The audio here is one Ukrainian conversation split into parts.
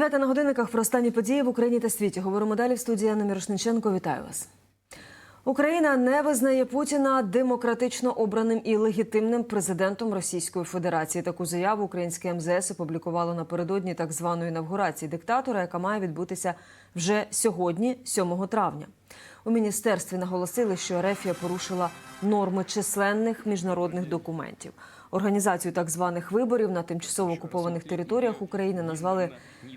Дев'ята на годинниках про останні події в Україні та світі. Говоримо далі в студії Анна Мірошниченко. Вітаю вас. Україна не визнає Путіна демократично обраним і легітимним президентом Російської Федерації. Таку заяву українське МЗС опублікувало напередодні так званої інавгурації диктатора, яка має відбутися вже сьогодні, 7 травня. У міністерстві наголосили, що Рефія порушила норми численних міжнародних документів. Організацію так званих виборів на тимчасово окупованих територіях України назвали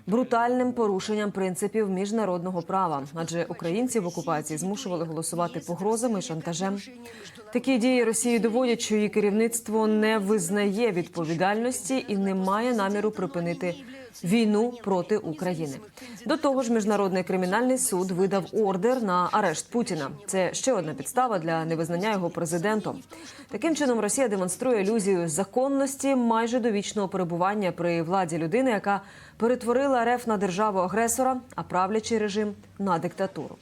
брутальним порушенням принципів міжнародного права, адже українці в окупації змушували голосувати погрозами і шантажем. Такі дії Росії доводять, що її керівництво не визнає відповідальності і не має наміру припинити війну проти України. До того ж, міжнародний кримінальний суд видав ордер на арешт Путіна. Це ще одна підстава для невизнання його президентом. Таким чином, Росія демонструє ілюзію законності майже довічного перебування при владі людини, яка перетворила РФ на державу агресора, а правлячий режим на диктатуру.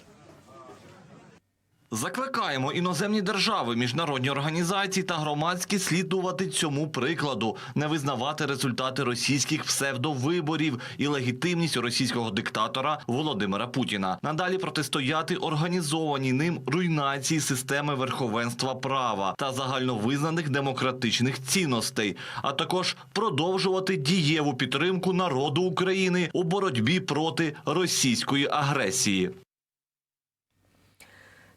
Закликаємо іноземні держави, міжнародні організації та громадські слідувати цьому прикладу, не визнавати результати російських псевдовиборів і легітимність російського диктатора Володимира Путіна. Надалі протистояти організованій ним руйнації системи верховенства права та загальновизнаних демократичних цінностей, а також продовжувати дієву підтримку народу України у боротьбі проти російської агресії.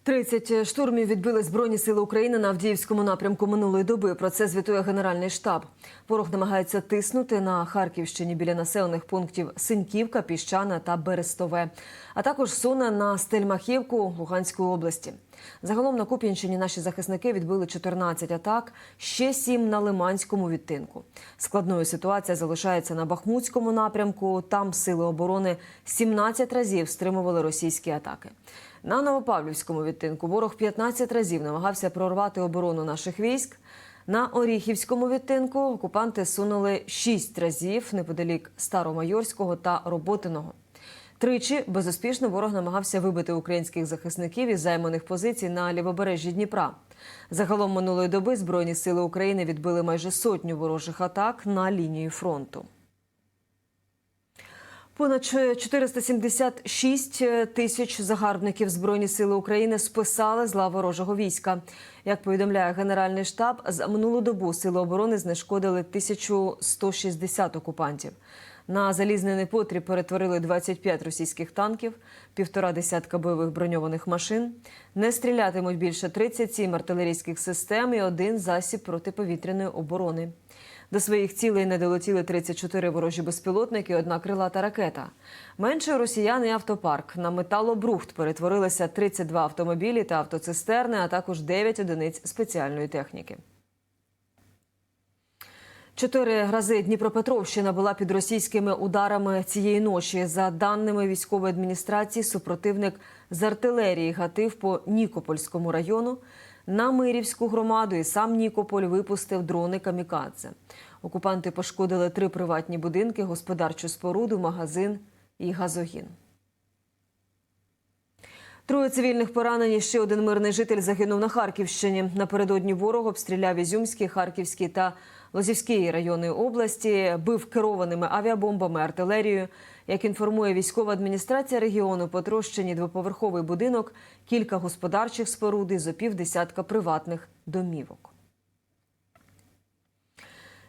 30 штурмів відбили Збройні сили України на Авдіївському напрямку минулої доби. Про це звітує Генеральний штаб. Ворог намагається тиснути на Харківщині біля населених пунктів Синьківка, Піщана та Берестове, а також суне на Стельмахівку Луганської області. Загалом на Куп'янщині наші захисники відбили 14 атак, ще 7 на Лиманському відтинку. Складною ситуація залишається на Бахмутському напрямку. Там сили оборони 17 разів стримували російські атаки. На Новопавлівському відтинку ворог 15 разів намагався прорвати оборону наших військ. На Оріхівському відтинку окупанти сунули 6 разів неподалік Старомайорського та Роботиного. Тричі безуспішно ворог намагався вибити українських захисників із займаних позицій на лівобережжі Дніпра. Загалом минулої доби Збройні сили України відбили майже сотню ворожих атак на лінії фронту. Понад 476 тисяч загарбників Збройні сили України списали з лав ворожого війська. Як повідомляє Генеральний штаб, за минулу добу сили оборони знешкодили 1160 окупантів. На залізний непотріб перетворили 25 російських танків, півтора десятка бойових броньованих машин. Не стрілятимуть більше 37 артилерійських систем і один засіб протиповітряної оборони. До своїх цілей не долетіли 34 ворожі безпілотники, одна крилата ракета. Менше росіян і автопарк. На металобрухт перетворилися 32 автомобілі та автоцистерни, а також 9 одиниць спеціальної техніки. Чотири рази Дніпропетровщина була під російськими ударами цієї ночі. За даними військової адміністрації, супротивник з артилерії гатив по Нікопольському району. На Мирівську громаду і сам Нікополь випустив дрони камікадзе. Окупанти пошкодили три приватні будинки, господарчу споруду, магазин і газогін. Троє цивільних поранені. Ще один мирний житель загинув на Харківщині. Напередодні ворог обстріляв Ізюмський, Харківський та Лозівський райони області, бив керованими авіабомбами, артилерією. Як інформує військова адміністрація регіону, потрощені двоповерховий будинок, кілька господарчих споруд і зо півдесятка приватних домівок.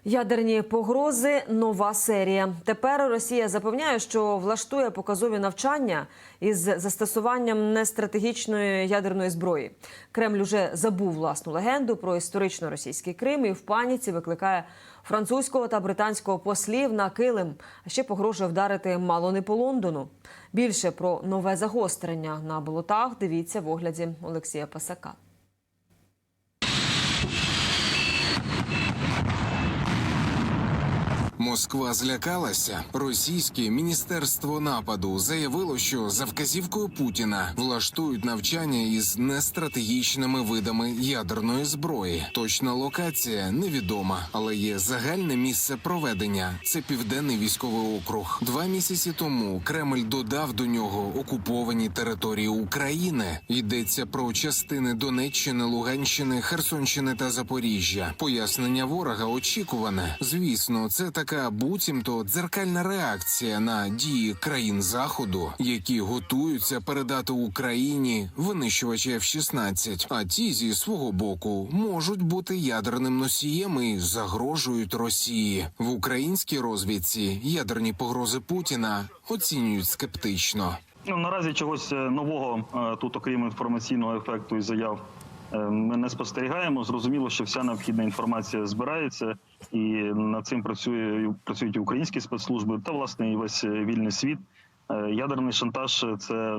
Ядерні погрози нова серія. Тепер Росія запевняє, що влаштує показові навчання із застосуванням нестратегічної ядерної зброї. Кремль уже забув власну легенду про історично російський Крим і в паніці викликає французького та британського послів на килим. А ще погрожує вдарити мало не по Лондону. Більше про нове загострення на болотах. Дивіться в огляді Олексія Пасака. Москва злякалася. Російське міністерство нападу заявило, що за вказівкою Путіна влаштують навчання із нестратегічними видами ядерної зброї. Точна локація невідома, але є загальне місце проведення. Це південний військовий округ. Два місяці тому Кремль додав до нього окуповані території України. Йдеться про частини Донеччини, Луганщини, Херсонщини та Запоріжжя. Пояснення ворога очікуване. Звісно, це така яка буцімто дзеркальна реакція на дії країн заходу, які готуються передати Україні винищувачі F-16, а ті зі свого боку можуть бути ядерним носієм і загрожують Росії в українській розвідці. Ядерні погрози Путіна оцінюють скептично. Ну, наразі чогось е, нового е, тут, окрім інформаційного ефекту і заяв, ми не спостерігаємо. Зрозуміло, що вся необхідна інформація збирається, і над цим працює працюють і українські спецслужби та власне і весь е, вільний світ. Е, Ядерний шантаж це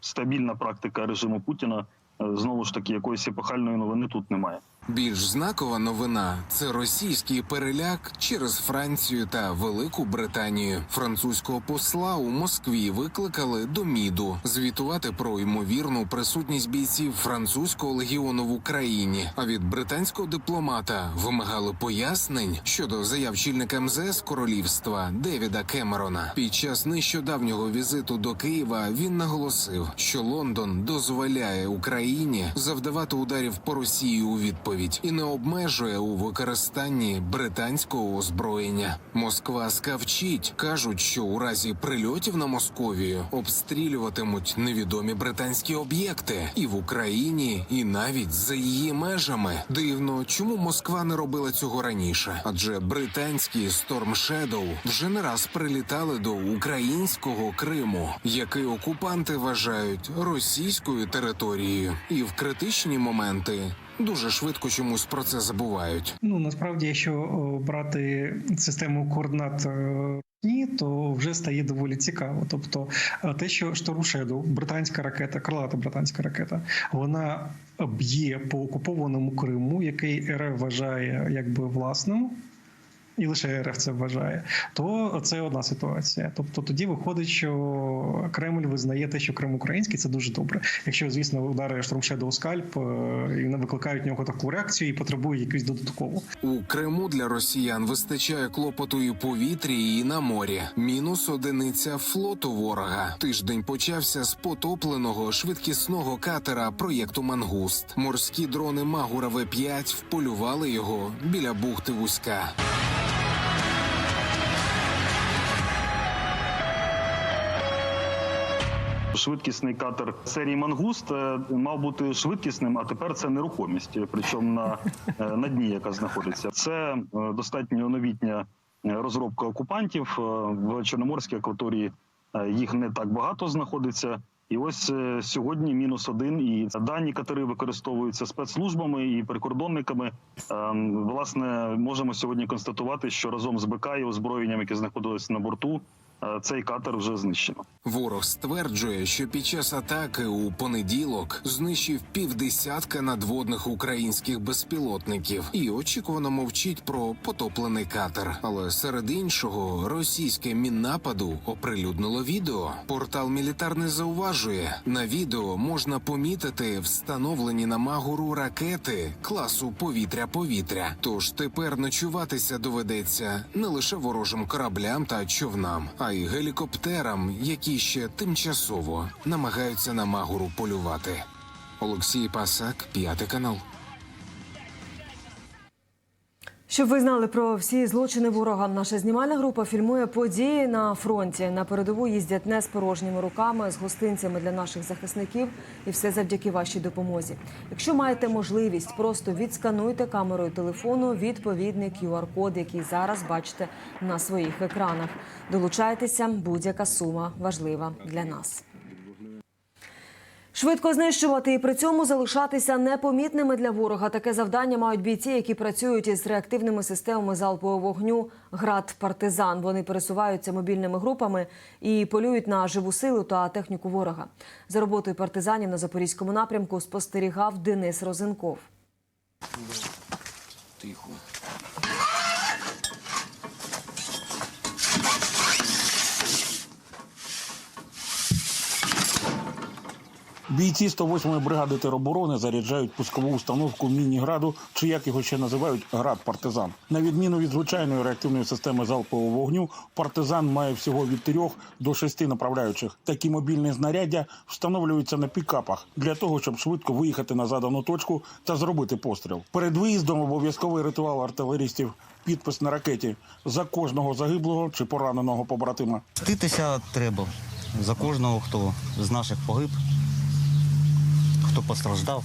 стабільна практика режиму Путіна. Е, Знову ж таки, якоїсь епохальної новини тут немає. Більш знакова новина це російський переляк через Францію та Велику Британію. Французького посла у Москві викликали до міду звітувати про ймовірну присутність бійців французького легіону в Україні. А від британського дипломата вимагали пояснень щодо заяв чільника МЗС королівства Девіда Кемерона. Під час нещодавнього візиту до Києва він наголосив, що Лондон дозволяє Україні завдавати ударів по Росії у відповідь і не обмежує у використанні британського озброєння. Москва скавчить, кажуть, що у разі прильотів на Московію обстрілюватимуть невідомі британські об'єкти і в Україні, і навіть за її межами. Дивно, чому Москва не робила цього раніше? Адже британські Storm Shadow вже не раз прилітали до українського Криму, який окупанти вважають російською територією, і в критичні моменти дуже швидко чомусь про це забувають. Ну насправді, якщо брати систему координат. е, Ні, то вже стає доволі цікаво. Тобто, е, те, що Шторушеду, британська ракета, крилата британська ракета, вона б'є по окупованому Криму, який РФ вважає якби власним, і лише РФ це вважає, то це одна ситуація. Тобто тоді виходить, що Кремль визнає те, що Крим український, це дуже добре. Якщо, звісно, удари Штормшеду у скальп е, і не викликають в нього таку реакцію і потребують якусь додаткову. У Криму для росіян вистачає клопоту і в повітрі, і на морі. Мінус одиниця флоту ворога. Тиждень почався з потопленого швидкісного катера проєкту Мангуст. Морські дрони Магура В-5 вполювали його біля бухти Вузька. Швидкісний катер серії Мангуст е, мав бути швидкісним, а тепер це нерухомість, причому на, е, на дні, яка знаходиться. Це е, достатньо новітня розробка окупантів в Чорноморській акваторії. Їх не так багато знаходиться. І ось сьогодні мінус один. І дані катери використовуються спецслужбами і прикордонниками. Ем, Власне, можемо сьогодні констатувати, що разом з БК і озброєнням, яке знаходилось на борту, цей катер вже знищено. Ворог стверджує, що під час атаки у понеділок знищив півдесятка надводних українських безпілотників і очікувано мовчить про потоплений катер. Але серед іншого російське міннападу оприлюднило відео. Портал мілітар не зауважує на відео можна помітити встановлені на магуру ракети класу повітря-повітря. Тож тепер ночуватися доведеться не лише ворожим кораблям та човнам, а й гелікоптерам, які ще тимчасово намагаються на магуру полювати. Олексій Пасак, п'ятий канал. Щоб ви знали про всі злочини ворога, наша знімальна група фільмує події на фронті. На передову їздять не з порожніми руками, з гостинцями для наших захисників, і все завдяки вашій допомозі. Якщо маєте можливість, просто відскануйте камерою телефону відповідний QR-код, який зараз бачите на своїх екранах. Долучайтеся, будь-яка сума важлива для нас. Швидко знищувати і при цьому залишатися непомітними для ворога. Таке завдання мають бійці, які працюють із реактивними системами залпового вогню град партизан. Вони пересуваються мобільними групами і полюють на живу силу та техніку ворога. За роботою партизанів на запорізькому напрямку спостерігав Денис Розенков. Тихо. Бійці 108-ї бригади тероборони заряджають пускову установку міні-граду, чи як його ще називають град партизан. На відміну від звичайної реактивної системи залпового вогню, партизан має всього від 3 до 6 направляючих. Такі мобільні знаряддя встановлюються на пікапах для того, щоб швидко виїхати на задану точку та зробити постріл. Перед виїздом обов'язковий ритуал артилерістів підпис на ракеті за кожного загиблого чи пораненого побратима. Мститися треба за кожного, хто з наших погиб, хто постраждав.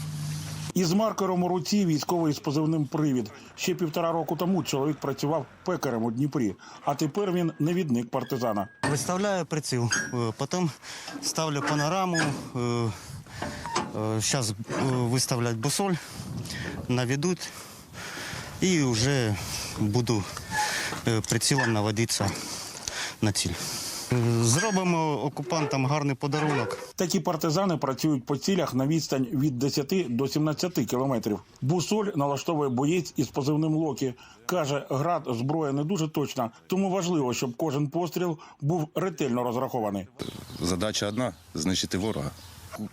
Із маркером у руці військовий з позивним привід. Ще півтора року тому чоловік працював пекарем у Дніпрі, а тепер він навідник партизана. Виставляю приціл, е, потім ставлю панораму. Зараз виставлять бусоль, наведуть і вже буду е, прицілом наводитися на ціль. Зробимо окупантам гарний подарунок. Такі партизани працюють по цілях на відстань від 10 до 17 кілометрів. Бусоль налаштовує боєць із позивним Локі. Каже, град зброя не дуже точна, тому важливо, щоб кожен постріл був ретельно розрахований. Задача одна знищити ворога.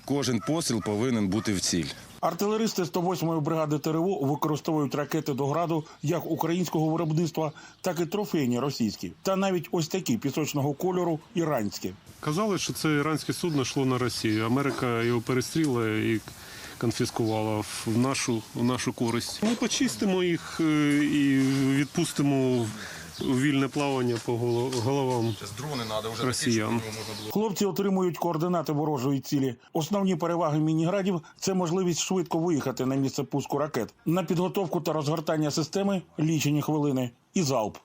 Кожен постріл повинен бути в ціль. Артилеристи 108-ї бригади ТРО використовують ракети до граду як українського виробництва, так і трофейні російські, та навіть ось такі пісочного кольору іранські. Казали, що це іранське судно йшло на Росію. Америка його перестріла і конфіскувала в нашу, в нашу користь. Ми почистимо їх е, і відпустимо у вільне плавання по голо- головам росіян. Хлопці отримують координати ворожої цілі. Основні переваги мініградів це можливість швидко виїхати на місце пуску ракет. На підготовку та розгортання системи лічені хвилини і залп.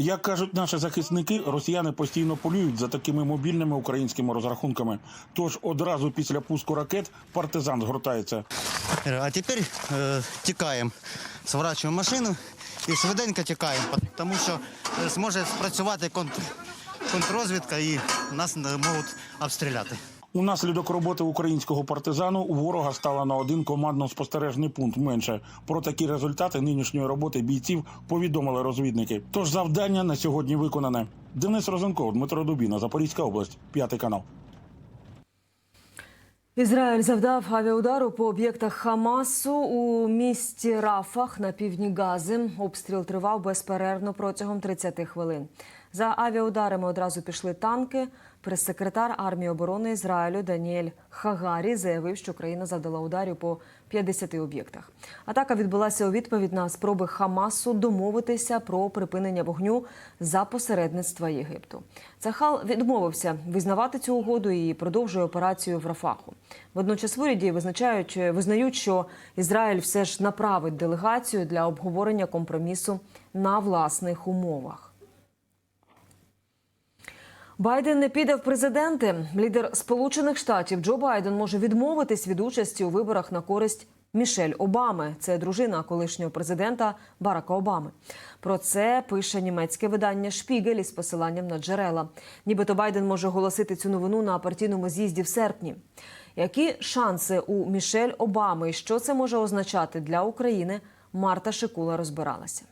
Як кажуть наші захисники, росіяни постійно полюють за такими мобільними українськими розрахунками. Тож одразу після пуску ракет партизан згортається. Е, А тепер е, тікаємо, сворачуємо машину і швиденько тікаємо, тому що е, зможе спрацювати контр, контррозвідка і нас можуть обстріляти. Унаслідок роботи українського партизану у ворога стало на один командно-спостережний пункт менше. Про такі результати нинішньої роботи бійців повідомили розвідники. Тож завдання на сьогодні виконане. Денис Розенков, Дмитро Дубіна, Запорізька область, п'ятий канал. Ізраїль завдав авіаудару по об'єктах Хамасу у місті Рафах на півдні Гази. Обстріл тривав безперервно протягом 30 хвилин. За авіаударами одразу пішли танки. Прес-секретар армії оборони Ізраїлю Даніель Хагарі заявив, що країна завдала ударів по 50 об'єктах. Атака відбулася у відповідь на спроби Хамасу домовитися про припинення вогню за посередництва Єгипту. Цахал відмовився визнавати цю угоду і продовжує операцію в Рафаху. Водночас уряді визначають, визнають, що Ізраїль все ж направить делегацію для обговорення компромісу на власних умовах. Байден не піде в президенти. Лідер Сполучених Штатів Джо Байден може відмовитись від участі у виборах на користь Мішель Обами. Це дружина колишнього президента Барака Обами. Про це пише німецьке видання Шпігель із посиланням на джерела. Нібито Байден може оголосити цю новину на партійному з'їзді в серпні. Які шанси у Мішель Обами і що це може означати для України? Марта Шикула розбиралася.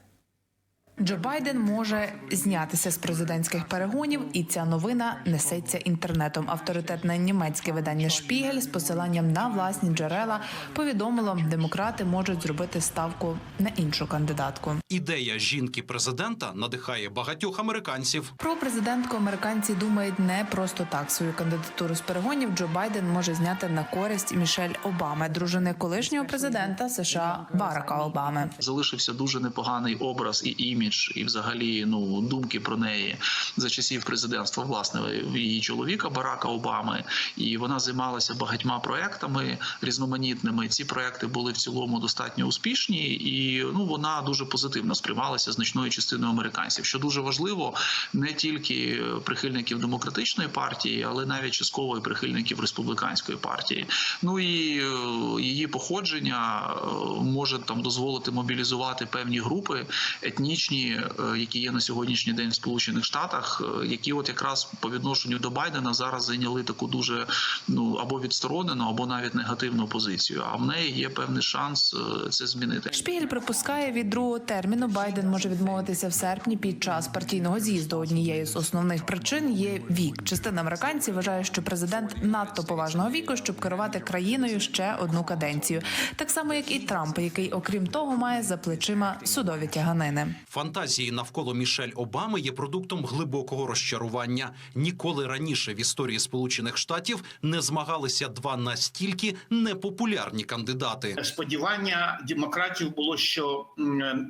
Джо Байден може знятися з президентських перегонів, і ця новина несеться інтернетом. Авторитетне німецьке видання Шпігель з посиланням на власні джерела повідомило, демократи можуть зробити ставку на іншу кандидатку. Ідея жінки президента надихає багатьох американців. Про президентку американці думають не просто так. Свою кандидатуру з перегонів Джо Байден може зняти на користь Мішель Обами, дружини колишнього президента США Барака Обами. залишився дуже непоганий образ і імідж, і взагалі ну думки про неї за часів президентства власне її чоловіка Барака Обами. І вона займалася багатьма проектами різноманітними. Ці проекти були в цілому достатньо успішні, і ну вона дуже позитивно сприймалася значною частиною американців. Що дуже важливо, не тільки прихильників демократичної партії, але навіть частково і прихильників республіканської партії. Ну і е, її походження е, може там дозволити мобілізувати певні групи етнічні, е, які є на сьогоднішній день в Сполучених Штатах, е, які от якраз по відношенню до Байдена зараз зайняли таку дуже ну або відсторонену, або навіть негативну позицію. А в неї є певний шанс е, це змінити. Шпігель припускає від другого терміну Байден може відмовитися в серпні під час партійного з'їзду. Однією з основних причин є вік. Частина американців вважає, що президент надто поважного віку, щоб керувати країною ще одну каденцію, так само як і Трамп, який, окрім того, має за плечима судові тяганини. Фантазії навколо Мішель Обами є продуктом глибокого розчарування. Ніколи раніше в історії Сполучених Штатів не змагалися два настільки непопулярні кандидати. Сподівання демократів було, що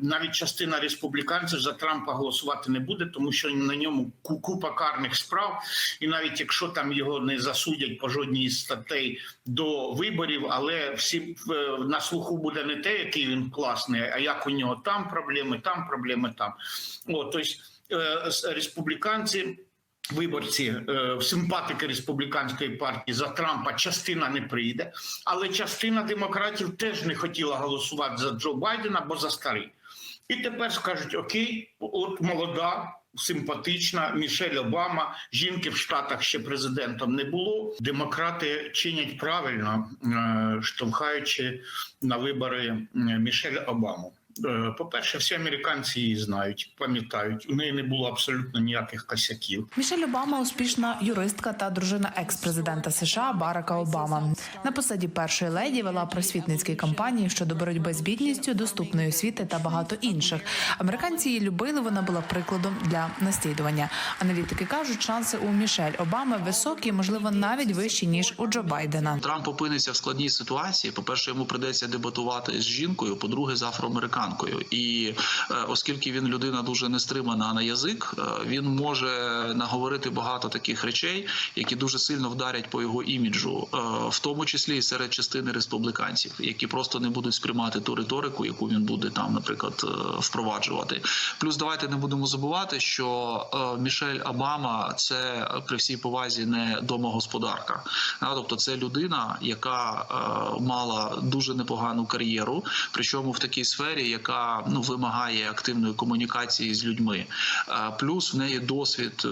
навіть частина республіканців за Трампа голосувати не буде, тому що на ньому ку- купа карних справ, і навіть якщо там його не засудять по жодній статей до виборів, але всі е, на слуху буде не те, який він класний, а як у нього там проблеми, там проблеми, там. От, тобто е, республіканці. Виборці, е, симпатики республіканської партії за Трампа частина не прийде, але частина демократів теж не хотіла голосувати за Джо Байдена, бо за старий. І тепер скажуть: Окей, от молода, симпатична Мішель Обама. Жінки в Штатах ще президентом не було. Демократи чинять правильно, е, штовхаючи на вибори Мішель Обаму. Е, По-перше, всі американці її знають, пам'ятають. У неї не було абсолютно ніяких косяків. Мішель Обама успішна юристка та дружина екс-президента США Барака Обама. На посаді першої леді вела просвітницькі кампанії щодо боротьби з бідністю, доступної освіти та багато інших. Американці її любили. Вона була прикладом для наслідування. Аналітики кажуть, шанси у Мішель Обами високі, можливо, навіть вищі ніж у Джо Байдена. Трамп опиниться в складній ситуації. По перше, йому придеться дебатувати з жінкою. По-друге, з афроамериканкою. І е, оскільки він людина дуже нестримана на язик, е, він може наговорити багато таких речей, які дуже сильно вдарять по його іміджу, е, в тому числі і серед частини республіканців, які просто не будуть сприймати ту риторику, яку він буде там, наприклад, впроваджувати. Плюс давайте не будемо забувати, що Мішель Обама це при всій повазі не домогосподарка. Тобто, це людина, яка мала дуже непогану кар'єру, причому в такій сфері, яка ну вимагає активної комунікації з людьми. Е, Плюс в неї досвід е,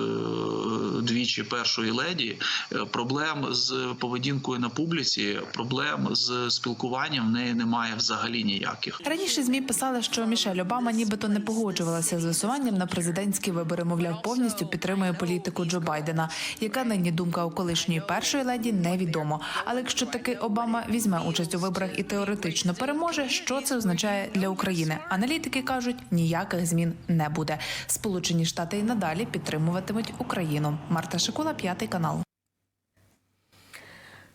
двічі першої леді, е, проблем з поведінкою на публіці, проблем з спілкуванням в неї немає взагалі ніяких. Раніше змі писали, що Мішель Обама нібито не погоджувалася з висуванням на президентські вибори. Мовляв, повністю підтримує політику Джо Байдена. Яка нині думка у колишньої першої леді, невідомо. Але якщо таки Обама візьме участь у виборах і теоретично переможе, що це означає для України? Аналітики кажуть, ніяких змін не буде. Сполучені Штати і надалі підтримуватимуть Україну. Марта Шикула, п'ятий канал.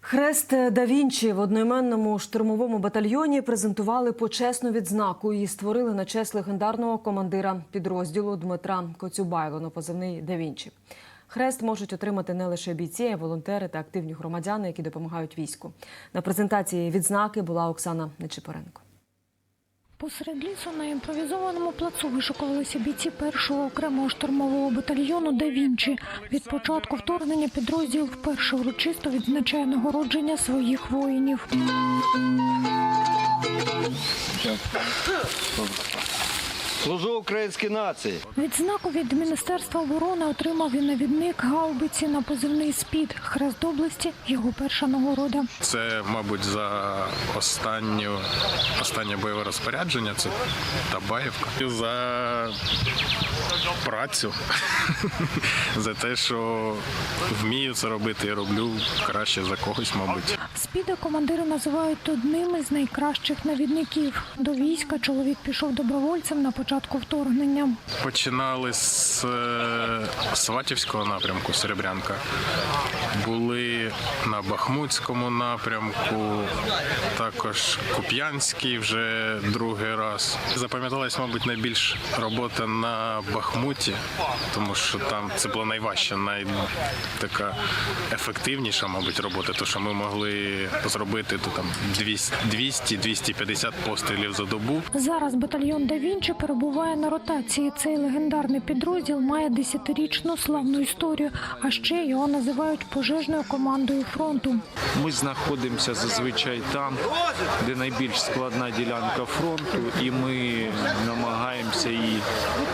Хрест да Вінчі в одноіменному штурмовому батальйоні презентували почесну відзнаку і створили на честь легендарного командира підрозділу Дмитра Коцюбайло позивний да Вінчі. Хрест можуть отримати не лише бійці, а й волонтери та активні громадяни, які допомагають війську. На презентації відзнаки була Оксана Нечипоренко. Посеред лісу на імпровізованому плацу вишукувалися бійці першого окремого штурмового батальйону «Да Вінчі». Від початку вторгнення підрозділ вперше урочисто відзначає нагородження своїх воїнів. Служу українській нації. Відзнаку від Міністерства оборони отримав і навідник гаубиці на позивний «Спід». Хрест області – його перша нагорода. Це, мабуть, за останню останнє бойове розпорядження. Це Табаєвка. За працю, за те, що вмію це робити і роблю краще за когось, мабуть. «Спіда» командири називають одним із найкращих навідників. До війська чоловік пішов добровольцем на початку вторгнення. Починали з е, Сватівського напрямку, Серебрянка. Були на Бахмутському напрямку, також Куп'янський вже другий раз. Запам'яталась, мабуть, найбільш робота на Бахмуті, тому що там це була найважча, най така ефективніша, мабуть, робота, тому що ми могли зробити то там 200-250 пострілів за добу. Зараз батальйон «Да Вінчі» перебуває на ротації. Цей легендарний підрозділ має десятирічну славну історію, а ще його називають пожежною командою фронту. Ми знаходимося зазвичай там, де найбільш складна ділянка фронту, і ми намагаємося її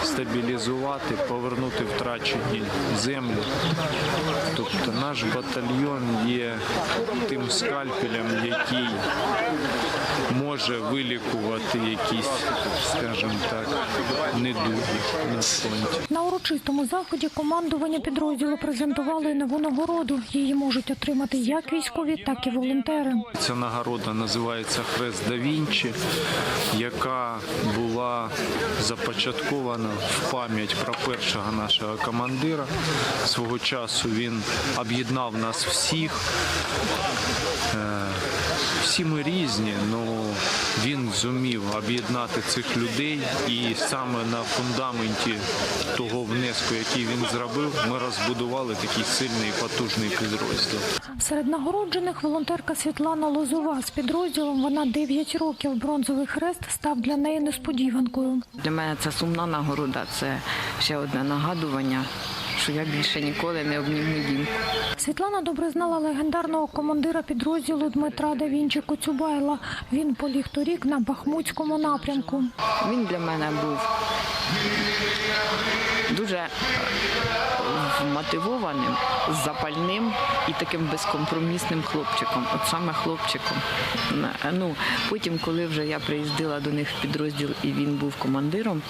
стабілізувати. повернути втрачені землі. Тобто наш батальйон є тим скальпелем, який може вилікувати якісь, скажімо так, недуги на фронті. На урочистому заході командування підрозділу презентували нову нагороду. Її можуть отримати як військові, так і волонтери. Ця нагорода називається Хрест да Вінчі, яка була започаткована в пам'ять про першого нашого командира. Свого часу він об'єднав нас всіх. Е, Всі ми різні, але він зумів об'єднати цих людей, і саме на фундаменті того внеску, який він зробив, ми розбудували такий сильний і потужний підрозділ. Серед нагороджених волонтерка Світлана Лозова з підрозділом. Вона 9 років. Бронзовий хрест став для неї несподіванкою. Для мене це сумна нагорода, це ще одне нагадування, що я більше ніколи не обніму дім. Світлана добре знала легендарного командира підрозділу Дмитра Давінчику Цюбайла. Коцюбайла. Він поліг торік на Бахмутському напрямку. Він для мене був дуже е, вмотивованим, запальним і таким безкомпромісним хлопчиком. От саме хлопчиком. Ну, потім, коли вже я приїздила до них в підрозділ і він був командиром,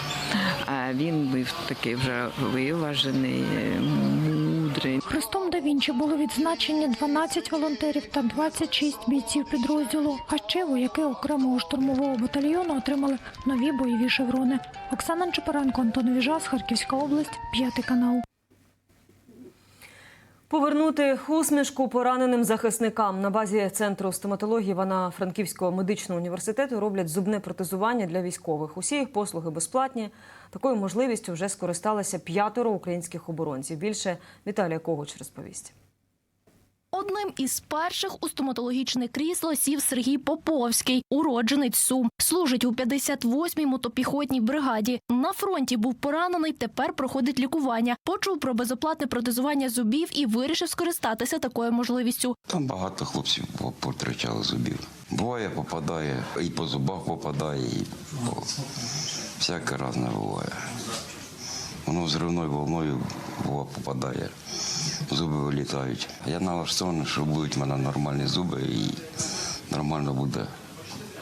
е, він був такий вже виважений, е, мудрий. Хрестом да Вінчі були відзначені 12 волонтерів та 26 бійців підрозділу. А ще вояки окремого штурмового батальйону отримали нові бойові шеврони. Оксана Чепаренко, Антон Віжас, Харківська область, п'ятий канал. Повернути усмішку пораненим захисникам на базі центру стоматології Івано-Франківського медичного університету роблять зубне протезування для військових. Усі їх послуги безплатні. Такою можливістю вже скористалися п'ятеро українських оборонців. Більше Віталія Когоч розповість. Одним із перших у стоматологічне крісло сів Сергій Поповський, уродженець Сум. Служить у 58-й мотопіхотній бригаді. На фронті був поранений, тепер проходить лікування. Почув про безоплатне протезування зубів і вирішив скористатися такою можливістю. Там багато хлопців по- потрачали зубів. Буває, попадає, і по зубах попадає, і по... всяке разне буває. Воно взривною волною попадає, зуби вилітають. Я налаштований, що будуть в мене нормальні зуби і нормально буде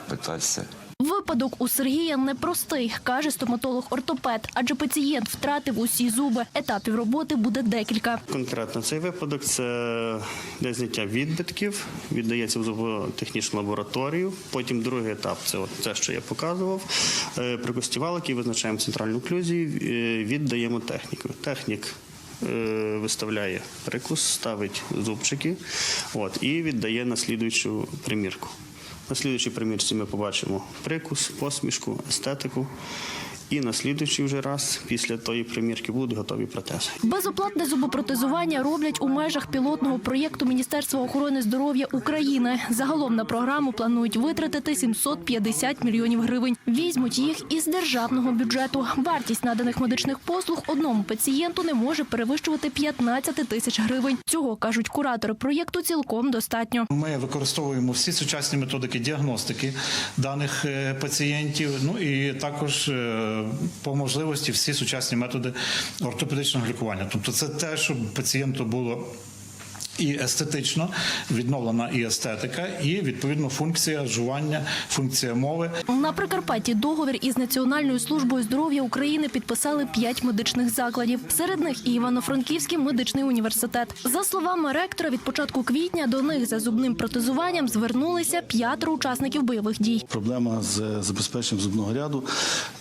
питатися. Випадок у Сергія непростий, каже стоматолог-ортопед, адже пацієнт втратив усі зуби. Етапів роботи буде декілька. Конкретно цей випадок це для зняття відбитків, віддається в зуботехнічну лабораторію. Потім другий етап це от те, що я показував. Е, Прикостівал, який визначаємо центральну оклюзію, е, віддаємо техніку. Технік виставляє прикус, ставить зубчики от, і віддає на слідуючу примірку. На слідуючій примірці ми побачимо прикус, посмішку, естетику. І на слідуючий вже раз після тої примірки будуть готові протези. Безоплатне зубопротезування роблять у межах пілотного проєкту Міністерства охорони здоров'я України. Загалом на програму планують витратити 750 мільйонів гривень. Візьмуть їх із державного бюджету. Вартість наданих медичних послуг одному пацієнту не може перевищувати 15 тисяч гривень. Цього кажуть куратори проєкту. Цілком достатньо. Ми використовуємо всі сучасні методики діагностики даних е, пацієнтів. Ну і також е, по можливості всі сучасні методи ортопедичного лікування. Тобто, це те, щоб пацієнту було. І естетично відновлена і естетика, і відповідно функція жування, функція мови. На Прикарпатті договір із Національною службою здоров'я України підписали п'ять медичних закладів. Серед них і Івано-Франківський медичний університет. За словами ректора, від початку квітня до них за зубним протезуванням звернулися п'ятеро учасників бойових дій. Проблема з забезпеченням зубного ряду.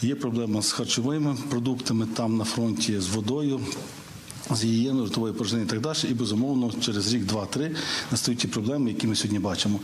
Є проблема з харчовими продуктами там на фронті з водою. З гігієною, ротової порожнини і так далі, і безумовно через рік, два-три настають ті проблеми, які ми сьогодні бачимо.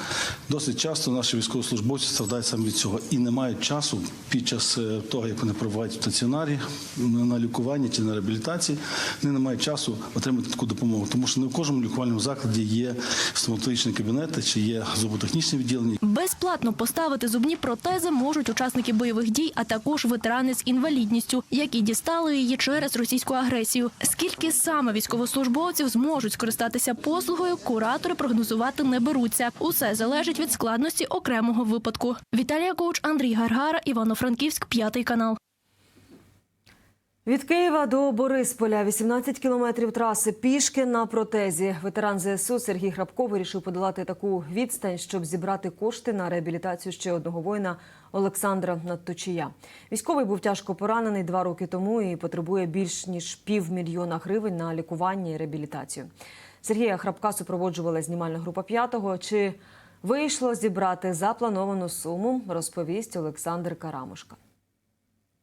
Досить часто наші військовослужбовці страдають саме від цього і не мають часу під час е, того, як вони перебувають в стаціонарі на лікуванні чи на реабілітації. Вони не мають часу отримати таку допомогу, тому що не в кожному лікувальному закладі є стоматологічні кабінети чи є зуботехнічне відділення. Безплатно поставити зубні протези можуть учасники бойових дій, а також ветерани з інвалідністю, які дістали її через російську агресію. Скільки саме військовослужбовців зможуть скористатися послугою, куратори прогнозувати не беруться. Усе залежить від складності окремого випадку. Віталія Коуч, Андрій Гаргара, Івано-Франківськ, п'ятий канал. Від Києва до Борисполя 18 кілометрів траси пішки на протезі. Ветеран ЗСУ Сергій Грабко вирішив подолати таку відстань, щоб зібрати кошти на реабілітацію ще одного воїна Олександра Надточія. Військовий був тяжко поранений два роки тому і потребує більш ніж півмільйона гривень на лікування і реабілітацію. Сергія Храбка супроводжувала знімальна група п'ятого. Чи вийшло зібрати заплановану суму? Розповість Олександр Карамушка.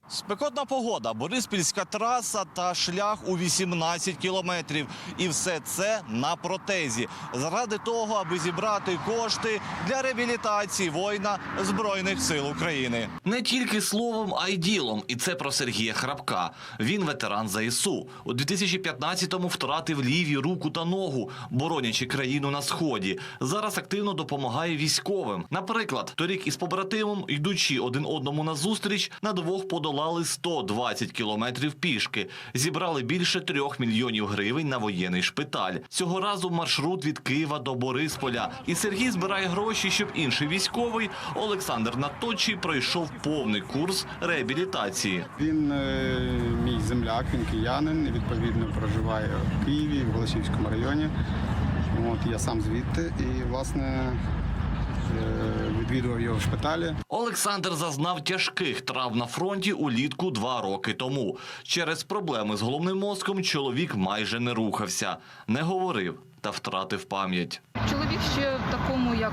Спекотна погода, Бориспільська траса та шлях у 18 кілометрів. І все це на протезі. Заради того, аби зібрати кошти для реабілітації воїна Збройних сил України. Не тільки словом, а й ділом. І це про Сергія Храбка. Він ветеран ЗСУ. У 2015-му втратив ліві руку та ногу, боронячи країну на сході. Зараз активно допомагає військовим. Наприклад, торік із побратимом, йдучи один одному на зустріч, на двох подолали 120 кілометрів пішки. Зібрали більше трьох мільйонів гривень на воєнний шпиталь. Цього разу маршрут від Києва до Борисполя. І Сергій збирає гроші, щоб інший військовий Олександр Наточий пройшов повний курс реабілітації. Він е, мій земляк, він киянин, відповідно проживає в Києві, в Голошівському районі. От я сам звідти і власне відвідував його в шпиталі. Олександр зазнав тяжких травм на фронті улітку два роки тому. Через проблеми з головним мозком чоловік майже не рухався, не говорив та втратив пам'ять. Чоловік ще в такому, як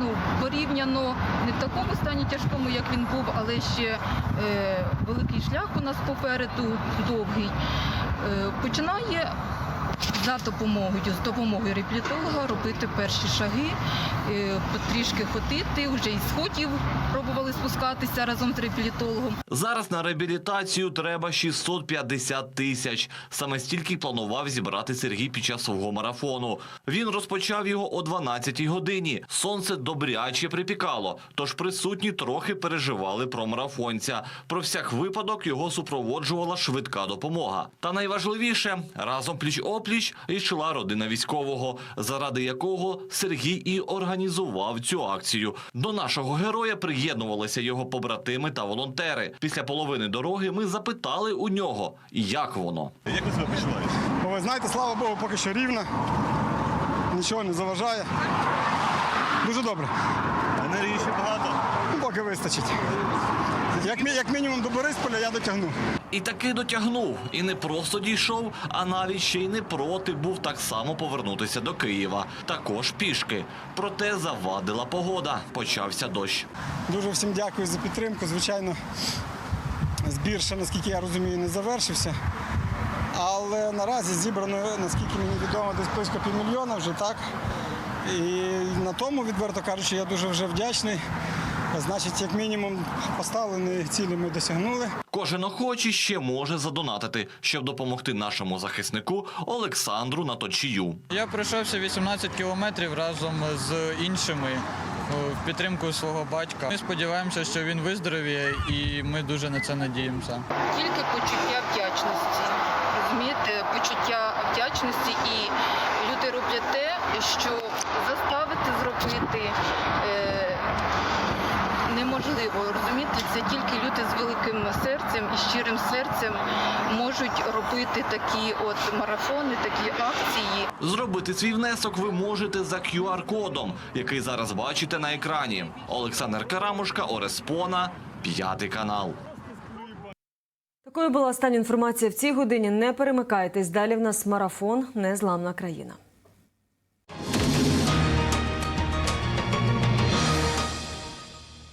ну порівняно не в такому стані тяжкому, як він був, але ще е, великий шлях у нас попереду довгий. Е, починає за допомогою з допомогою реабілітолога робити перші шаги, е, потрішки ходити, вже із сходів пробували спускатися разом з реабілітологом. Зараз на реабілітацію треба 650 тисяч. Саме стільки планував зібрати Сергій під час свого марафону. Він розпочав його о 12-й годині. Сонце добряче припікало, тож присутні трохи переживали про марафонця. Про всяк випадок його супроводжувала швидка допомога. Та найважливіше разом пліч опліч йшла родина військового, заради якого Сергій і організував цю акцію. До нашого героя приєднувалися його побратими та волонтери. Після половини дороги ми запитали у нього, як воно. Як ви себе почуваєте? Ви знаєте, слава Богу, поки що рівно, нічого не заважає. Дуже добре. Енергії ще багато. Ну, поки вистачить. Як, як мінімум до Борисполя я дотягну. І таки дотягнув, і не просто дійшов, а навіть ще й не проти був так само повернутися до Києва. Також пішки. Проте завадила погода. Почався дощ. Дуже всім дякую за підтримку. Звичайно, збір ще, наскільки я розумію, не завершився. Але наразі зібрано, наскільки мені відомо, десь близько півмільйона вже так. І на тому, відверто кажучи, я дуже вже вдячний. Значить, як мінімум, поставлені цілі ми досягнули. Кожен охочий ще може задонатити, щоб допомогти нашому захиснику Олександру Наточію. Я пройшовся 18 кілометрів разом з іншими в підтримку свого батька. Ми сподіваємося, що він виздоровіє, і ми дуже на це надіємося. Тільки почуття вдячності. Розумієте, почуття вдячності і люди роблять те, що заставити зробити е, неможливо. Розумієте, це тільки люди з великим серцем і щирим серцем можуть робити такі от марафони, такі акції. Зробити свій внесок ви можете за QR-кодом, який зараз бачите на екрані. Олександр Карамушка, Ореспона, п'ятий канал. Такою була остання інформація в цій годині. Не перемикайтесь. Далі в нас марафон Незламна країна.